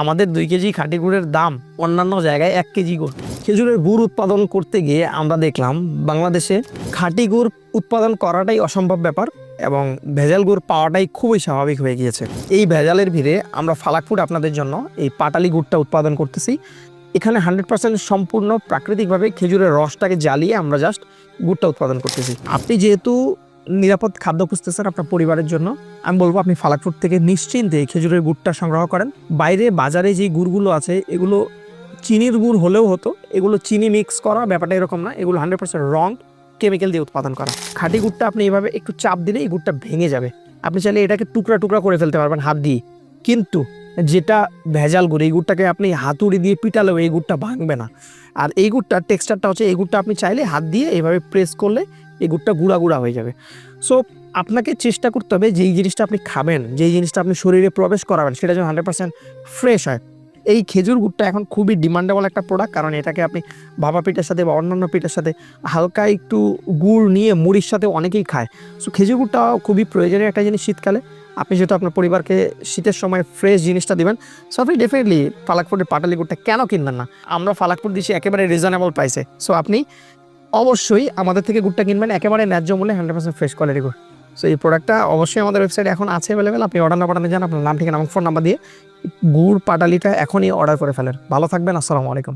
আমাদের দুই কেজি খাঁটি গুড়ের দাম অন্যান্য জায়গায় এক কেজি গুড়। খেজুরের গুড় উৎপাদন করতে গিয়ে আমরা দেখলাম বাংলাদেশে খাঁটি গুড় উৎপাদন করাটাই অসম্ভব ব্যাপার এবং ভেজাল গুড় পাওয়াটাই খুবই স্বাভাবিক হয়ে গিয়েছে। এই ভেজালের ভিড়ে আমরা ফালাকফুড আপনাদের জন্য এই পাটালি গুড়টা উৎপাদন করতেছি। এখানে হান্ড্রেড পার্সেন্ট সম্পূর্ণ প্রাকৃতিকভাবে খেজুরের রসটাকে জ্বালিয়ে আমরা জাস্ট গুড়টা উৎপাদন করতেছি। আপনি যেহেতু নিরাপদ খাদ্য খুঁজতেছেন আপনার পরিবারের জন্য। আমি বলব আপনি ফালাকফুড থেকে নিশ্চিন্তে খেজুরের গুড়টা সংগ্রহ করেন। বাইরে বাজারে যে গুড়গুলো আছে, এগুলো চিনির গুড় হলেও হতো। এগুলো চিনি মিক্স করা ব্যাপারটা এরকম না। এগুলো হান্ড্রেড পার্সেন্ট রং কেমিক্যাল দিয়ে উৎপাদন করা। খাঁটি গুড়টা আপনি এভাবে একটু চাপ দিলে এই গুড়টা ভেঙে যাবে। আপনি চাইলে এটাকে টুকরা টুকরা করে ফেলতে পারবেন হাত দিয়ে। কিন্তু যেটা ভেজাল গুড়, এই গুড়টাকে আপনি হাতুড়ি দিয়ে পিটালেও এই গুড়টা ভাঙবে না। আর এই গুড়টার টেক্সচারটা হচ্ছে, এই গুড়টা আপনি চাইলে হাত দিয়ে এইভাবে প্রেস করলে এই গুড়টা গুঁড়া গুঁড়া হয়ে যাবে। সো আপনাকে চেষ্টা করতে হবে যেই জিনিসটা আপনি খাবেন, যেই জিনিসটা আপনি শরীরে প্রবেশ করাবেন, সেটা যেন হান্ড্রেড পার্সেন্ট ফ্রেশ হয়। এই খেজুর গুড়টা এখন খুবই ডিমান্ডেবল একটা প্রোডাক্ট কারণ এটাকে আপনি ভাপা পিঠের সাথে বা অন্যান্য পিঠের সাথে হালকা একটু গুড় নিয়ে মুড়ির সাথে অনেকেই খায়। সো খেজুর গুড়টা খুবই প্রয়োজনীয় একটা জিনিস শীতকালে। আপনি যেহেতু আপনার পরিবারকে শীতের সময় ফ্রেশ জিনিসটা দিবেন সো আপনি ডেফিনেটলি ফালাকপুরের পাটালি গুড়টা কেন কিনবেন না? আমরা ফালাকপুর দিচ্ছি একেবারে রিজনেবল প্রাইসে সো আপনি অবশ্যই আমাদের থেকে গুড়টা কিনবেন, একেবারে ন্যায্য মূল্যে হান্ড্রেড পার্সেন্ট ফ্রেশ কোয়ালিটি গুড়। সো এই প্রোডাক্টটা অবশ্যই আমাদের ওয়েবসাইটে এখন আছে অ্যাভেলেবেল আপনি অর্ডার না পাঠানো যান আপনার নাম, ঠিকানা এবং ফোন নাম্বার দিয়ে গুড়, পাটালিটা এখনই অর্ডার করে ফেলেন। ভালো থাকবেন, আসসালামু আলাইকুম।